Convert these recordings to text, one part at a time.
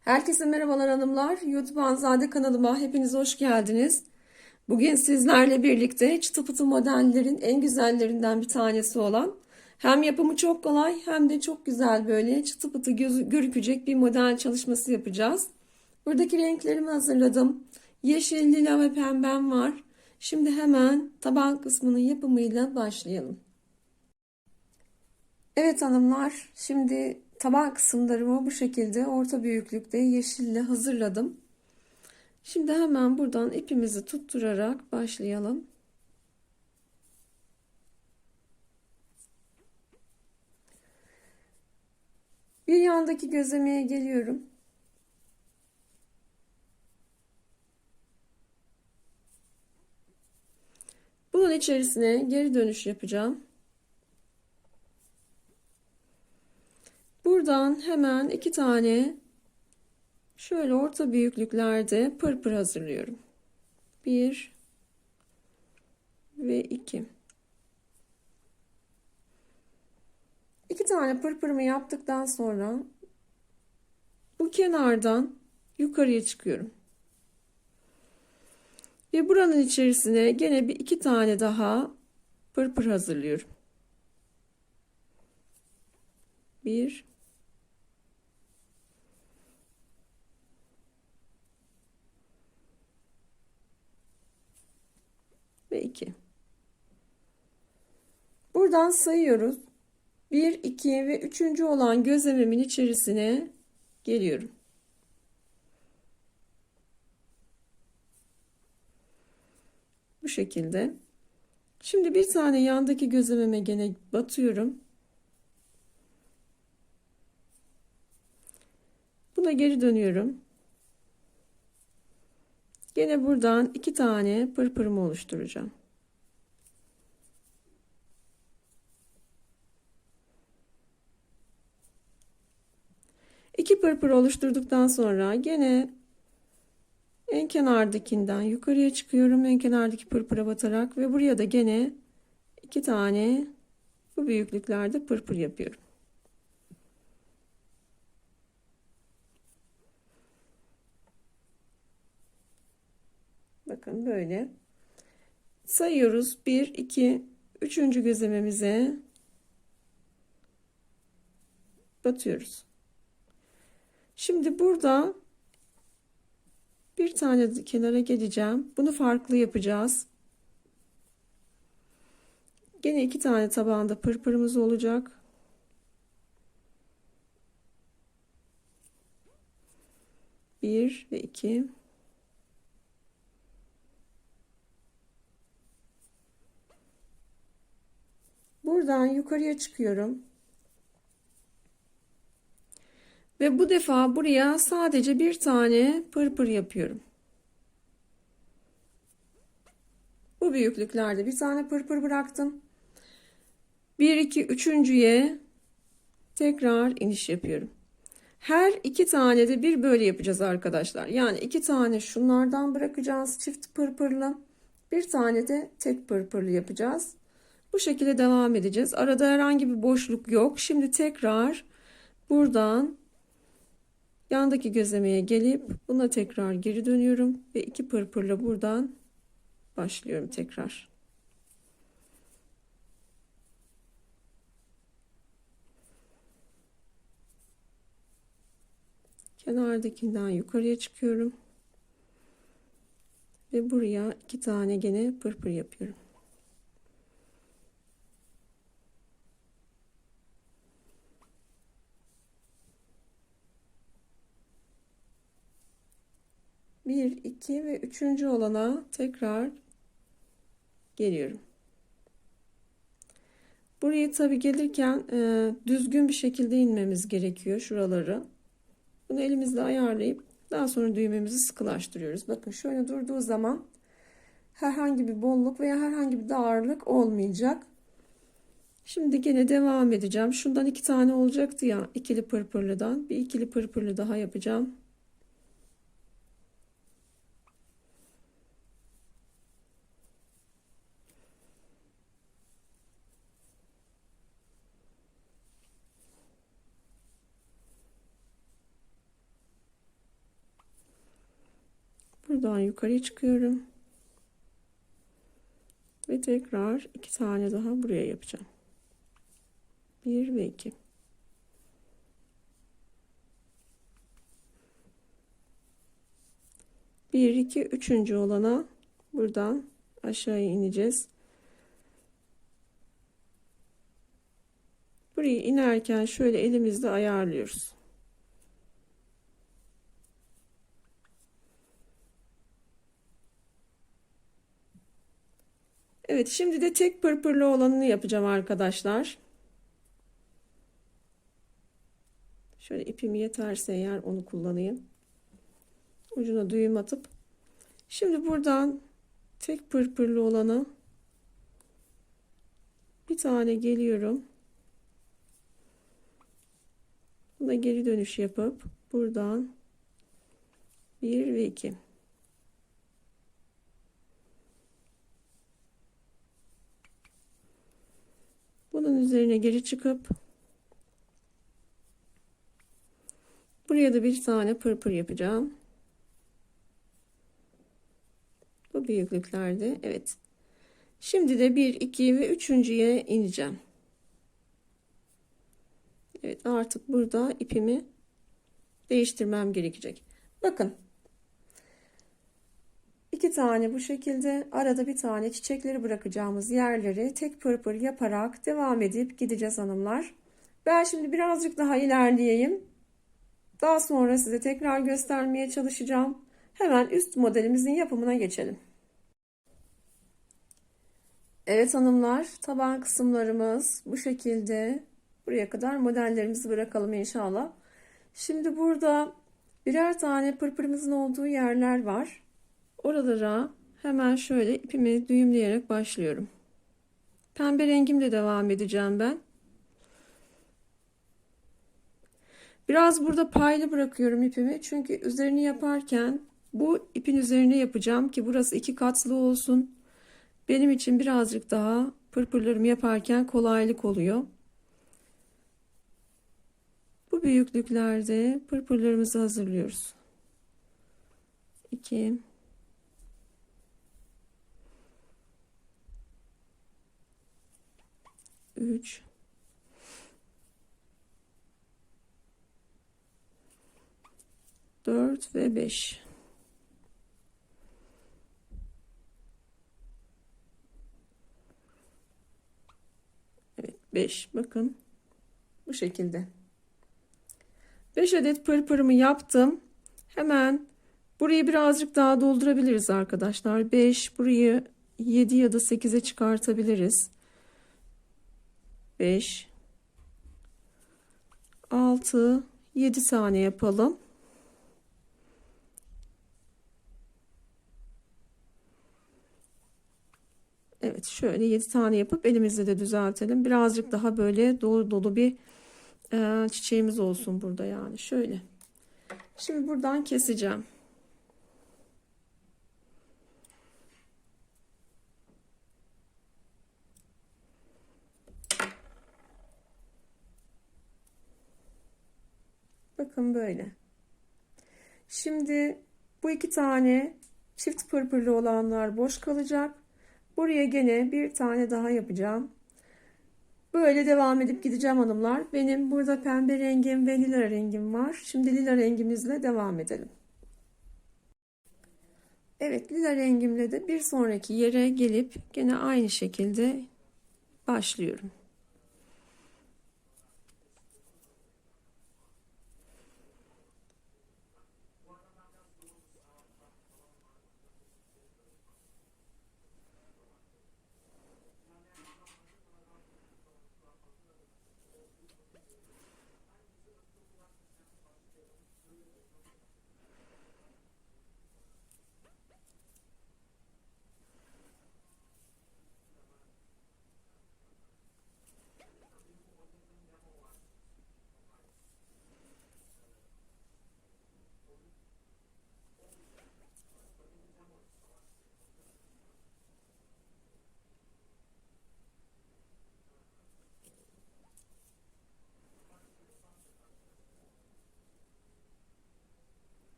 Herkese merhabalar hanımlar. YouTube Anzade kanalıma hepiniz hoş geldiniz. Bugün sizlerle birlikte çıtı pıtı modellerin en güzellerinden bir tanesi olan hem yapımı çok kolay hem de çok güzel böyle çıtı pıtı görükecek bir model çalışması yapacağız. Buradaki renklerimi hazırladım. Yeşil, lila ve pembem var. Şimdi hemen taban kısmının yapımıyla başlayalım. Evet hanımlar, şimdi taban kısımlarımı bu şekilde orta büyüklükte yeşille hazırladım. Şimdi hemen buradan ipimizi tutturarak başlayalım. Bir yandaki gözlemeye geliyorum. Bunun içerisine geri dönüş yapacağım. Buradan hemen iki tane şöyle orta büyüklüklerde pırpır hazırlıyorum. Bir ve iki. İki tane pırpırımı yaptıktan sonra bu kenardan yukarıya çıkıyorum. Ve buranın içerisine gene bir iki tane daha pırpır hazırlıyorum. Bir ve 2. Buradan sayıyoruz. 1, 2 ve 3. olan gözlememin içerisine geliyorum. Bu şekilde. Şimdi bir tane yandaki gözlememe gene batıyorum. Buna geri dönüyorum. Gene buradan iki tane pırpırımı oluşturacağım. İki pırpır oluşturduktan sonra gene en kenardakinden yukarıya çıkıyorum. En kenardaki pırpıra batarak ve buraya da gene iki tane bu büyüklüklerde pırpır yapıyorum. Bakın böyle. Sayıyoruz. 1, 2, 3. gözlememize batıyoruz. Şimdi burada bir tane kenara geleceğim. Bunu farklı yapacağız. Gene iki tane tabağında pırpırımız olacak. Bir ve iki. Buradan yukarıya çıkıyorum. Ve bu defa buraya sadece bir tane pırpır yapıyorum. Bu büyüklüklerde bir tane pırpır bıraktım. 1 2 üçüncüye tekrar iniş yapıyorum. Her iki tane de bir böyle yapacağız arkadaşlar. Yani iki tane şunlardan bırakacağız çift pırpırlı. Bir tane de tek pırpırlı yapacağız. Bu şekilde devam edeceğiz. Arada herhangi bir boşluk yok. Şimdi tekrar buradan yandaki gözlemeye gelip buna tekrar geri dönüyorum ve iki pırpırla buradan başlıyorum tekrar. Kenardakinden yukarıya çıkıyorum. Ve buraya iki tane gene pırpır yapıyorum. Bir, iki ve üçüncü olana tekrar geliyorum. Buraya tabi gelirken e, düzgün bir şekilde inmemiz gerekiyor şuraları. Bunu elimizle ayarlayıp daha sonra düğmemizi sıkılaştırıyoruz. Bakın şöyle durduğu zaman herhangi bir bolluk veya herhangi bir darlık olmayacak. Şimdi gene devam edeceğim. Şundan iki tane olacaktı ya ikili pırpırlıdan. Bir ikili pırpırlı daha yapacağım. Buradan yukarı çıkıyorum. Ve tekrar iki tane daha buraya yapacağım. Bir ve iki. Bir, iki, üçüncü olana buradan aşağıya ineceğiz. Burayı inerken şöyle elimizle ayarlıyoruz. Evet şimdi de tek pırpırlı olanını yapacağım arkadaşlar. Şöyle ipim yeterse eğer onu kullanayım. Ucuna düğüm atıp. Şimdi buradan tek pırpırlı olanı bir tane geliyorum. Buna geri dönüş yapıp buradan 1 ve 2 Bunun üzerine geri çıkıp buraya da bir tane pırpır yapacağım. Bu büyüklüklerde. Evet. Şimdi de 1, 2 ve 3.ye ineceğim. Evet artık burada ipimi değiştirmem gerekecek. Bakın. İki tane bu şekilde arada bir tane çiçekleri bırakacağımız yerleri tek pırpır yaparak devam edip gideceğiz hanımlar. Ben şimdi birazcık daha ilerleyeyim. Daha sonra size tekrar göstermeye çalışacağım. Hemen üst modelimizin yapımına geçelim. Evet hanımlar taban kısımlarımız bu şekilde buraya kadar modellerimizi bırakalım inşallah. Şimdi burada birer tane pırpırımızın olduğu yerler var. Oralara hemen şöyle ipimi düğümleyerek başlıyorum. Pembe rengimle devam edeceğim ben. Biraz burada paylı bırakıyorum ipimi. Çünkü üzerini yaparken bu ipin üzerine yapacağım ki burası iki katlı olsun. Benim için birazcık daha pırpırlarımı yaparken kolaylık oluyor. Bu büyüklüklerde pırpırlarımızı hazırlıyoruz. 2 3 4 ve 5 Evet 5 bakın bu şekilde. 5 adet pırpırımı yaptım. Hemen burayı birazcık daha doldurabiliriz arkadaşlar. 5 burayı 7 ya da 8'e çıkartabiliriz 5 6 7 tane yapalım Evet şöyle 7 tane yapıp elimizle de düzeltelim. Birazcık daha böyle dolu dolu bir e, çiçeğimiz olsun burada yani. Şöyle. Şimdi buradan keseceğim. Bakın böyle. Şimdi bu iki tane çift pırpırlı olanlar boş kalacak. Buraya gene bir tane daha yapacağım. Böyle devam edip gideceğim hanımlar. Benim burada pembe rengim ve lila rengim var. Şimdi lila rengimizle devam edelim. Evet lila rengimle de bir sonraki yere gelip gene aynı şekilde başlıyorum.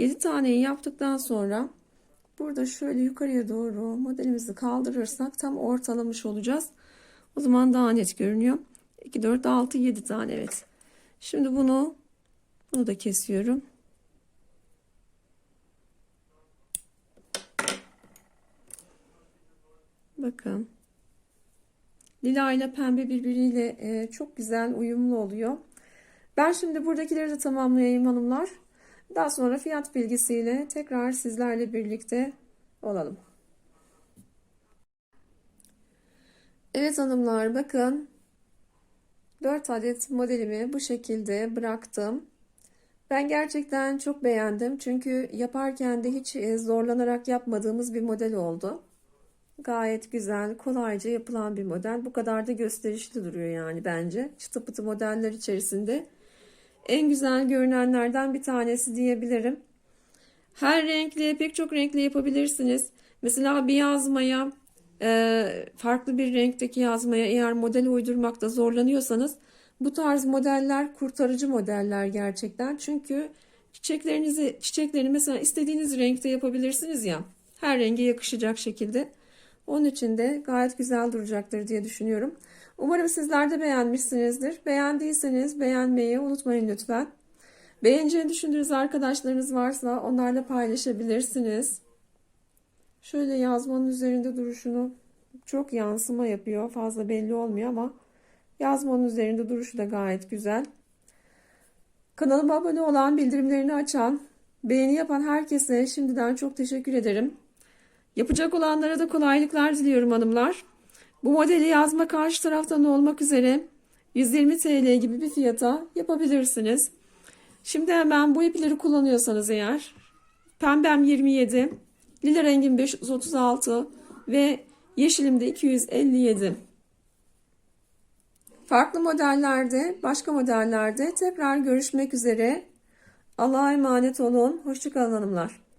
7 taneyi yaptıktan sonra burada şöyle yukarıya doğru modelimizi kaldırırsak tam ortalamış olacağız. O zaman daha net görünüyor. 2, 4, 6, 7 tane evet. Şimdi bunu bunu da kesiyorum. Bakın. Lila ile pembe birbiriyle e, çok güzel uyumlu oluyor. Ben şimdi buradakileri de tamamlayayım hanımlar. Daha sonra fiyat bilgisiyle tekrar sizlerle birlikte olalım. Evet hanımlar bakın 4 adet modelimi bu şekilde bıraktım. Ben gerçekten çok beğendim. Çünkü yaparken de hiç e, zorlanarak yapmadığımız bir model oldu. Gayet güzel, kolayca yapılan bir model. Bu kadar da gösterişli duruyor yani bence. Çıtı pıtı modeller içerisinde en güzel görünenlerden bir tanesi diyebilirim. Her renkli, pek çok renkli yapabilirsiniz. Mesela bir yazmaya, e, farklı bir renkteki yazmaya eğer model uydurmakta zorlanıyorsanız bu tarz modeller kurtarıcı modeller gerçekten. Çünkü çiçeklerinizi, çiçeklerini mesela istediğiniz renkte yapabilirsiniz ya. Her renge yakışacak şekilde. Onun için de gayet güzel duracaktır diye düşünüyorum. Umarım sizler de beğenmişsinizdir. Beğendiyseniz beğenmeyi unutmayın lütfen. Beğeneceğini düşündüğünüz arkadaşlarınız varsa onlarla paylaşabilirsiniz. Şöyle yazmanın üzerinde duruşunu çok yansıma yapıyor. Fazla belli olmuyor ama yazmanın üzerinde duruşu da gayet güzel. Kanalıma abone olan, bildirimlerini açan, beğeni yapan herkese şimdiden çok teşekkür ederim. Yapacak olanlara da kolaylıklar diliyorum hanımlar. Bu modeli yazma karşı taraftan olmak üzere 120 TL gibi bir fiyata yapabilirsiniz. Şimdi hemen bu ipleri kullanıyorsanız eğer pembem 27, lila rengim 536 ve yeşilim de 257. Farklı modellerde, başka modellerde tekrar görüşmek üzere. Allah'a emanet olun. Hoşçakalın hanımlar.